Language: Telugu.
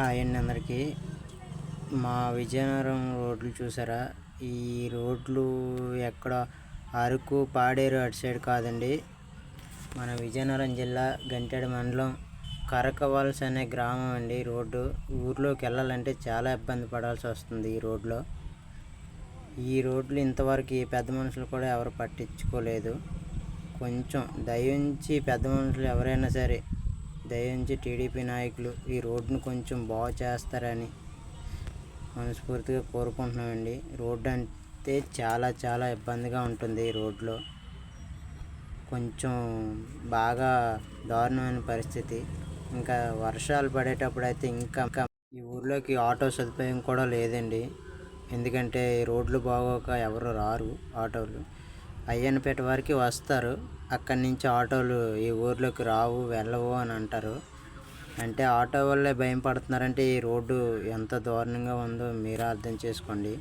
హాయ్ అండి అందరికీ. మా విజయనగరం రోడ్లు చూసారా? ఈ రోడ్లు ఎక్కడ అరకు పాడేరు అటు సైడ్ కాదండి. మన విజయనగరం జిల్లా గంటెడ మండలం కరకవాల్స్ అనే గ్రామం అండి రోడ్డు. ఊర్లోకి వెళ్ళాలంటే చాలా ఇబ్బంది పడాల్సి వస్తుంది ఈ రోడ్లో. ఈ రోడ్లు ఇంతవరకు ఈ పెద్ద మనుషులు కూడా ఎవరు పట్టించుకోలేదు. కొంచెం దయించి పెద్ద మనుషులు ఎవరైనా సరే దయించి టీడీపీ నాయకులు ఈ రోడ్డును కొంచెం బాగు చేస్తారని మనస్ఫూర్తిగా కోరుకుంటున్నామండి. రోడ్డు అంటే చాలా చాలా ఇబ్బందిగా ఉంటుంది ఈ రోడ్లో కొంచెం బాగా దారుణమైన పరిస్థితి. ఇంకా వర్షాలు పడేటప్పుడు అయితే ఇంకా ఈ ఊర్లోకి ఆటో సదుపాయం కూడా లేదండి. ఎందుకంటే రోడ్లు బాగోక ఎవరు రారు ఆటోలు. అయ్యన్నపేట వరకు వస్తారు. అక్కడి నుంచి ఆటోలు ఈ ఊర్లోకి రావు వెళ్ళవు అని అంటారు. అంటే ఆటో వల్లే భయం పడుతున్నారంటే ఈ రోడ్డు ఎంత దారుణంగా ఉందో మీరే అర్థం చేసుకోండి.